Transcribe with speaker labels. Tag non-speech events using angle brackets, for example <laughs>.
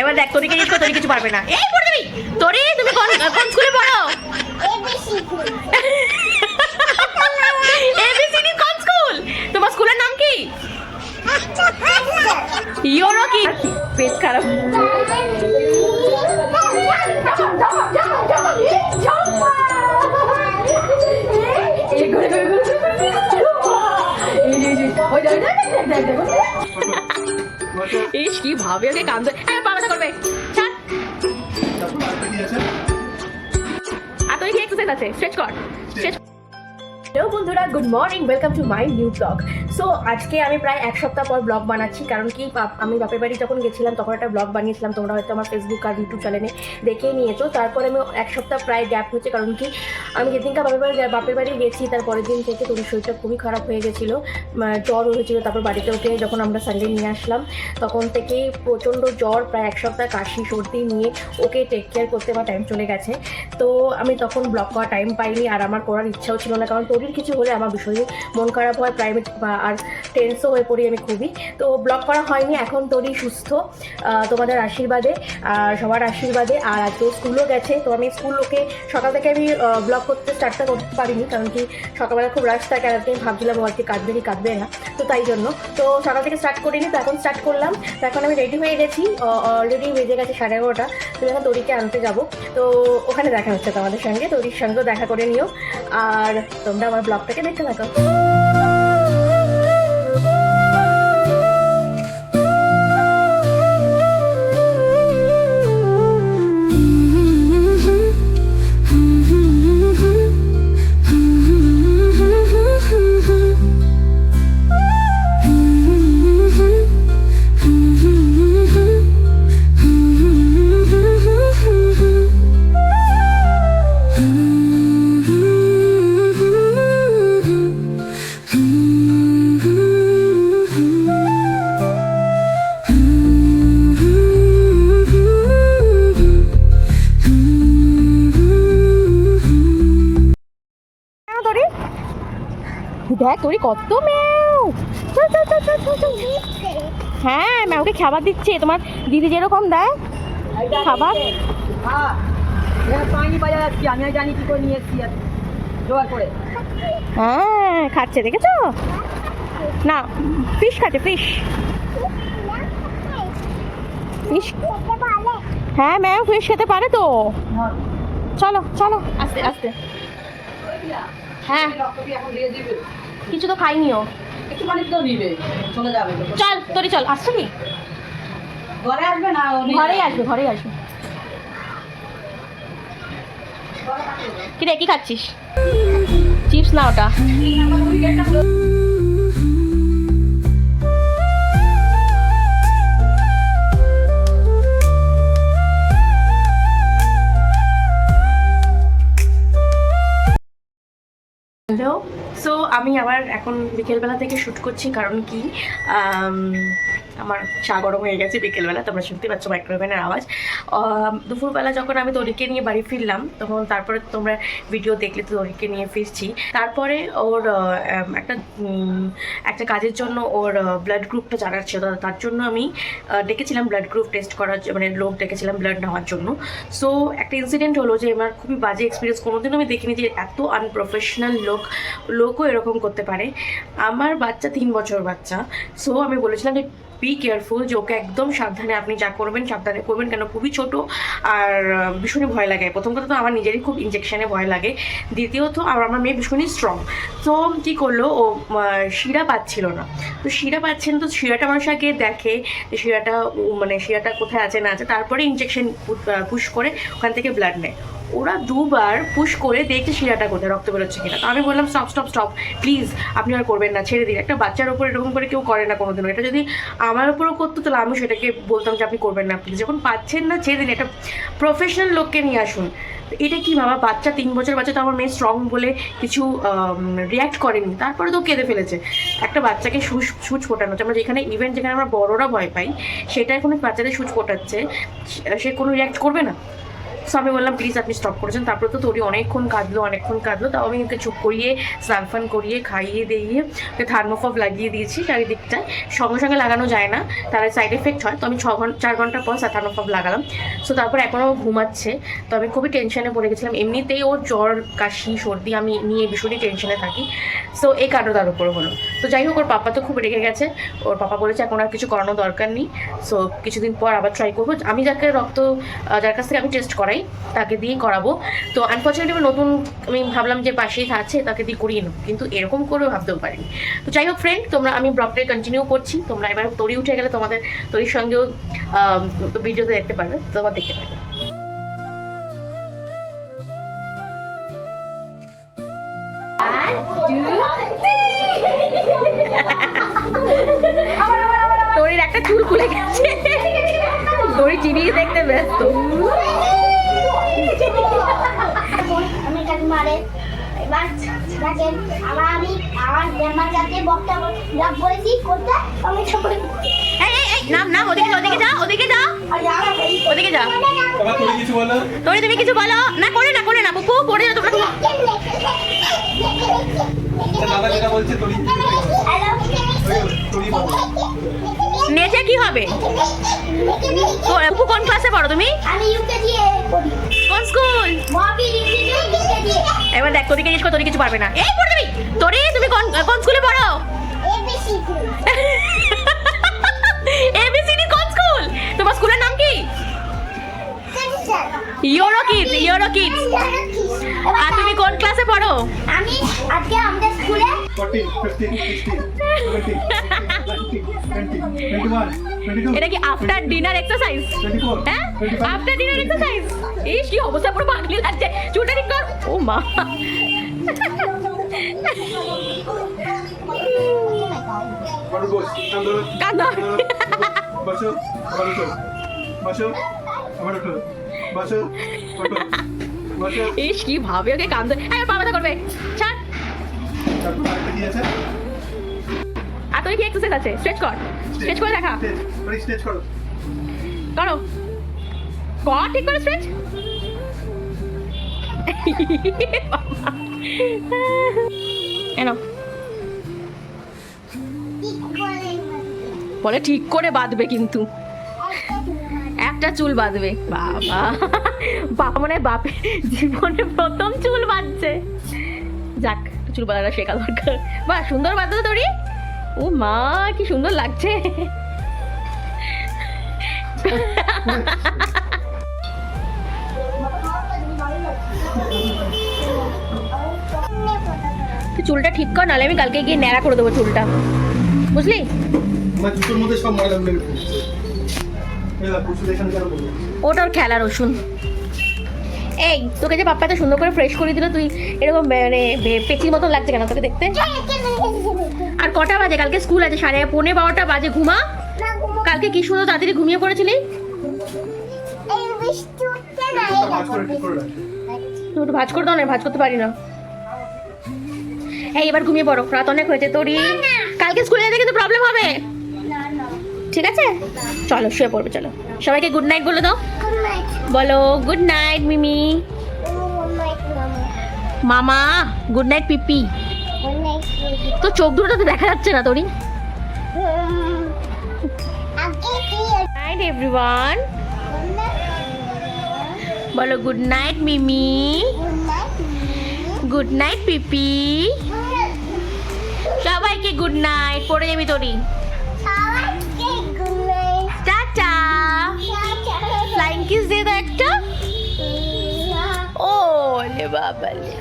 Speaker 1: এবার দেখ তোরিকে জিজ্ঞেস তোরি কিছু পারবে না। এই পড়ে যাবি? তোরি তুমি কোন কোন স্কুলে পড়ো? এবিসিডি কোন স্কুল তোমার স্কুলের নাম কি? ইয়োরো কি? পেট খারাপ। কি ভাবে ওকে কান্দে? হ্যাঁ বাবা করবে। আর তুই কি এক্সারসাইজ আছে? স্ট্রেচ কর। স্ট্রেচ হ্যালো বন্ধুরা good morning welcome to my new blog so আজকে আমি প্রায় এক সপ্তাহ পর ব্লগ বানাচ্ছি, কারণ কি আমি বাপের বাড়ি যখন গেছিলাম, তখন একটা ব্লগ বানিয়েছিলাম, তোমরা হয়তো আমার ফেসবুক আর ইউটিউব চ্যানেলে দেখেই নিয়েছো। তারপরে আমি এক সপ্তাহ প্রায় গ্যাপ হচ্ছে, কারণ কি, আমি যেদিনকা বাপের বাড়ি বাপের বাড়ি গেছি, তার পরের দিন থেকে তোর শরীরটা খুবই খারাপ হয়ে গেছিল জ্বর হয়েছিল, তারপর বাড়িতে উঠে যখন আমরা সানডে নিয়ে আসলাম, তখন থেকেই প্রচণ্ড জ্বর, প্রায় এক সপ্তাহ কাশি, সর্দি নিয়ে ওকে টেক কেয়ার করতে আমার টাইম চলে গেছে। তো আমি তখন ব্লগ করার টাইম পাইনি, আর আমার করার ইচ্ছাও ছিল না, কারণ তোরির কিছু হলে আমার ভীষণই মন খারাপ হয় প্রাইভেট বা আর টেন্সও হয়ে পড়ি আমি খুবই। তো ব্লগ করা হয়নি, এখন তোরই সুস্থ তোমাদের আশীর্বাদে, আর সবার আশীর্বাদে, আর আজকে স্কুলও গেছে, তো আমি স্কুল ওকে সকাল থেকে আমি ব্লগ করতে স্টার্টটা করতে পারিনি, কারণ কি সকালবেলা খুব রাশ থাকে, আর আমি ভাবছিলাম ও আজকে কাঁদবে কি কাঁদবে না, তো তাই জন্য। তো সকাল থেকে স্টার্ট করিনি, তো এখন স্টার্ট করলাম, তো এখন আমি রেডি হয়ে গেছি অলরেডি বেজে গেছে সাড়ে এগারোটা, তো এখন তরিকে আনতে যাব। তো ওখানে দেখা হচ্ছে তোমাদের সঙ্গে, তরির সঙ্গেও দেখা করে নিও, আর তোমরা আমার ব্লগটাকে দেখতে থাকো। দেখ তোরি কত ম্যাও। হ্যাঁ ম্যাওকে খাবার দিচ্ছে। তোমার দিদি যেরকম দেয়। খাবার?
Speaker 2: হ্যাঁ
Speaker 1: খাচ্ছে, দেখেছ? না ফিশ খাচ্ছে ফিশ হ্যাঁ ম্যাম ফিশ খেতে পারে তো। চলো চলো। আস্তে আস্তে। হ্যাঁ। কিছু তো খাইনিও।
Speaker 2: একটু পানি তো নিবে চলে যাবে
Speaker 1: চল তোরি চল আসছো কি
Speaker 2: ঘরে আসবে না ও
Speaker 1: ঘরেই আসবে ঘরেই আসবে। কি রে কি খাচ্ছিস? চিপস না ওটা? হ্যালো? সো আমি আবার এখন বিকেলবেলা থেকে শ্যুট করছি, কারণ কি আমার চা গরম হয়ে গেছে বিকেলবেলা, তোমরা শুনতে পাচ্ছ মাইক্রোওভেনের আওয়াজ। দুপুরবেলা যখন আমি তরিকে নিয়ে বাড়ি ফিরলাম, তখন তারপরে তোমরা ভিডিও দেখলে তো তরিকে নিয়ে ফিরছি। তারপরে ওর একটা একটা কাজের জন্য ওর ব্লাড গ্রুপটা জানার ছিল তার জন্য আমি ডেকেছিলাম ব্লাড গ্রুপ টেস্ট করার মানে লোক ডেকেছিলাম ব্লাড নেওয়ার জন্য। সো একটা ইনসিডেন্ট হলো যে, আমার খুবই বাজে এক্সপিরিয়েন্স কোনোদিনও আমি দেখিনি যে এত আনপ্রফেশনাল লোক লোকও এরকম করতে পারে। আমার বাচ্চা তিন বছর বাচ্চা সো আমি বলেছিলাম যে বি কেয়ারফুল যে ওকে একদম সাবধানে আপনি যা করবেন, সাবধানে করবেন কেন? খুবই ছোট আর ভীষণই ভয় লাগে। প্রথম কথা তো আমার নিজেরই খুব ইঞ্জেকশানে ভয় লাগে। দ্বিতীয়ত, আর আমার মেয়ে ভীষণই স্ট্রং তো কী করল? ও শিরা পাচ্ছিল না। তো শিরা পাচ্ছেন তো শিরাটা মানুষ আগে দেখে যে শিরাটা মানে শিরাটা কোথায় আছে, না আছে, তারপরে ইঞ্জেকশন পুশ করে ওখান থেকে ব্লাড নেয়। ওরা দুবার পুশ করে দেখছে শিরাটা কোথায়, রক্ত বেরোচ্ছে কিনা। তো আমি বললাম স্টপ স্টপ স্টপ প্লিজ আপনি আর করবেন না, ছেড়ে দিন। একটা বাচ্চার ওপর এরকম করে কেউ করে না কোনোদিনও। এটা যদি আমার ওপরও করতো, তাহলে আমি সেটাকে বলতাম যে, আপনি করবেন না প্লিজ যখন পাচ্ছেন না, ছেড়ে দিন। একটা প্রফেশনাল লোককে নিয়ে আসুন। এটা কি বাবা বাচ্চা তিন বছর বাচ্চা তো আমার মেয়ে স্ট্রং বলে কিছু রিয়াক্ট করেনি। তারপরে তো কেঁদে ফেলেছে। একটা বাচ্চাকে সুচ সুচ ফোটানো আমরা যেখানে ইভেন্ট যেখানে আমরা বড়রা ভয় পাই, সেটা এখন বাচ্চাদের সুচ ফোটাচ্ছে। সে কোনো রিয়াক্ট করবে না। সো আমি বললাম প্লিজ আপনি স্টপ করেছেন। তারপরে তো তোরই অনেকক্ষণ কাঁদলো অনেকক্ষণ কাঁদলো। তাও আমি ওকে চুপ করিয়ে, স্নান ফান করিয়ে, খাইয়ে দিয়ে ওকে থার্মোফব লাগিয়ে দিয়েছি চারিদিকটায়। সঙ্গে সঙ্গে লাগানো যায় না, তার সাইড এফেক্ট হয়। তো আমি ছ ঘণ্টা চার ঘণ্টা পর থার্মোফব লাগালাম। সো তারপর এখনও ঘুমাচ্ছে। তো আমি খুবই টেনশনে পড়ে গেছিলাম। এমনিতেই ওর জ্বর, কাশি, সর্দি আমি নিয়ে ভীষণই টেনশনে থাকি। সো এই কারণে তার উপর হলো। তো যাই হোক, ওর পাপা তো খুব রেগে গেছে। ওর পাপা বলেছে, এখন আর কিছু করানোর দরকার নেই। সো কিছুদিন পর আবার ট্রাই করব। আমি যাকে রক্ত যার কাছ থেকে আমি টেস্ট করাই তাকে দিয়েই করাবো। তো আনফর্চুনেটলি আমি নতুন আমি ভাবলাম যে পাশেই আছে তাকে দিয়ে করিয়ে নেব। কিন্তু এরকম করেও ভাবতেও পারিনি। তো যাই হোক ফ্রেন্ড তোমরা আমি ব্লগটাই কন্টিনিউ করছি। তোমরা এবার তরি উঠে গেলে তোমাদের তরির সঙ্গেও ভিডিওতে দেখতে পারবে। তোমার দেখতে পারবে। তরির একটা চুল খুলে গেছে। তরি টিভি দেখতে ব্যস্ত।
Speaker 3: মারে এবার দেখেন আমার আমি আমার আমার কাছে বক্তব্য যা বলেছি করতে আমি
Speaker 1: নাম নাম ওদিকে ওদিকে যা ওদিকে যা। ওদিকে যা।
Speaker 4: তুমি কিছু বলো?
Speaker 1: তরি তুমি কিছু বলো? না করে না করে না বুকু পড়ে যাও তোমরা
Speaker 4: দাদা যেটা বলছে তোরই তোরই বলো।
Speaker 1: নেচে কি হবে? কোন ক্লাসে পড়ো তুমি?
Speaker 3: আমি ইউকেজি পড়ি।
Speaker 1: কোন স্কুল এবার দেখ তোদিকে জিজ্ঞেস করে তোরি কিছু পারবে না। এই পড়ে দিবি তোরি তুমি কোন কোন স্কুলে পড়ো?
Speaker 3: এবিসি
Speaker 1: এবিসিডি কোন স্কুল তোমার স্কুলের নাম কি? ইয়োরো কিডস ইয়োরো কিডস আর তুমি কোন ক্লাসে পড়ো?
Speaker 3: আমি আজকে আমাদের স্কুলে
Speaker 4: 14 15 16 17 18 20 21 22
Speaker 1: এটা কি আফটার ডিনার এক্সারসাইজ হ্যাঁ? আফটার ডিনার এক্সারসাইজ ইস কি অবস্থা পুরো পাগলি লাগছে। চুলটা ঠিক কর। ও মা।
Speaker 4: বড় বস নাম ধরো
Speaker 1: কান্দো।
Speaker 4: বসো বসো বসো বসো
Speaker 1: ইস কি ভাবে ওকে কান্দো। পা ব্যথা করবে। ছাড়। এক্সারসাইজ আছে। স্ট্রেচ কর। স্ট্রেচ করে দেখা।
Speaker 4: স্টেজ করো।
Speaker 1: করো কর ঠিক করে স্ট্রেচ <laughs> এনো। বলে ঠিক করে বাঁধবে কিন্তু। একটা চুল বাঁধবে। বাবা। বাবা মানে বাপের জীবনে প্রথম চুল বাঁধছে। যাক চুল বাঁধাটা শেখা দরকার। বাহ সুন্দর বাঁধতে তোরি ও মা কি সুন্দর লাগছে। চুলটা ঠিক কর নাহলে আমি কালকে গিয়ে ন্যাড়া করে দেবো চুলটা। বুঝলি? ওটার খেলা রসুন। এই তোকে যে পাপ্পা এত সুন্দর করে ফ্রেশ করে দিল তুই এরকম মানে পেচির মতন লাগছে কেন তোকে দেখতে? আর কটা বাজে? কালকে স্কুল আছে সাড়ে পৌনে বারোটা বাজে ঘুমা? কালকে কি সুন্দর তাড়াতাড়ি ঘুমিয়ে পড়েছিলি? তুমি একটু ভাজ করে দাও না ভাজ করতে পারি না। এই এবার ঘুমিয়ে পড়ো রাত অনেক হয়েছে তোরই কালকে স্কুলে যেতে কিন্তু প্রবলেম হবে। ঠিক আছে? চলো শুয়ে পড়বে চলো। সবাইকে গুড নাইট বলে দাও। বলো গুড নাইট মিমি। মামা গুড নাইট পিপি। তো চোখ দুটো তো দেখা যাচ্ছে না তোরই নাইট এভরিওয়ান বলো good night Mimi. Good night Pipi. সবাইকে গুড নাইট পড়ে যাবি তোরি। ibabalik.